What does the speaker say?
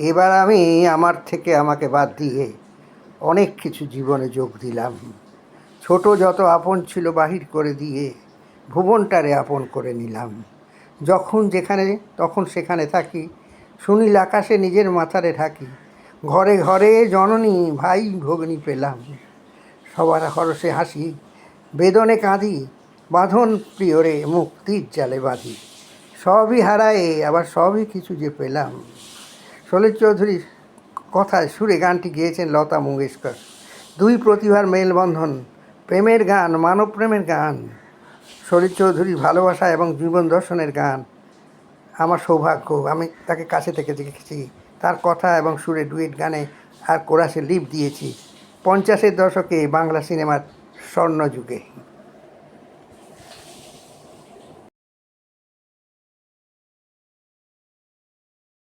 এবার আমি আমার থেকে আমাকে বাদ দিয়ে অনেক কিছু জীবনে যোগ দিলাম। ছোট যত আপন ছিল বাহির করে দিয়ে ভুবনটারে আপন করে নিলাম। যখন যেখানে, তখন সেখানে থাকি, সুনীল আকাশে নিজের মাথারে ঢাকি। ঘরে ঘরে জননী, ভাই, ভগ্নী পেলাম। সবার হরসে হাসি, বেদনে কাঁদি, বাঁধন প্রিয়রে মুক্তির জালে বাঁধি। সবই হারায়ে, আবার সবই কিছু যে পেলাম। শরীর চৌধুরীর কথায় সুরে গানটি গেয়েছেন লতা মঙ্গেশকর। দুই প্রতিভার মেলবন্ধন, প্রেমের গান মানব প্রেমের গান শরীর চৌধুরীর ভালোবাসা এবং জীবন দর্শনের গান। আমার সৌভাগ্য, আমি তাকে কাছে থেকে দেখেছি। তার কথা এবং সুরে ডুয়েট গানে আর কোরাসে লিপ দিয়েছি। পঞ্চাশের দশকে বাংলা সিনেমার স্বর্ণযুগে।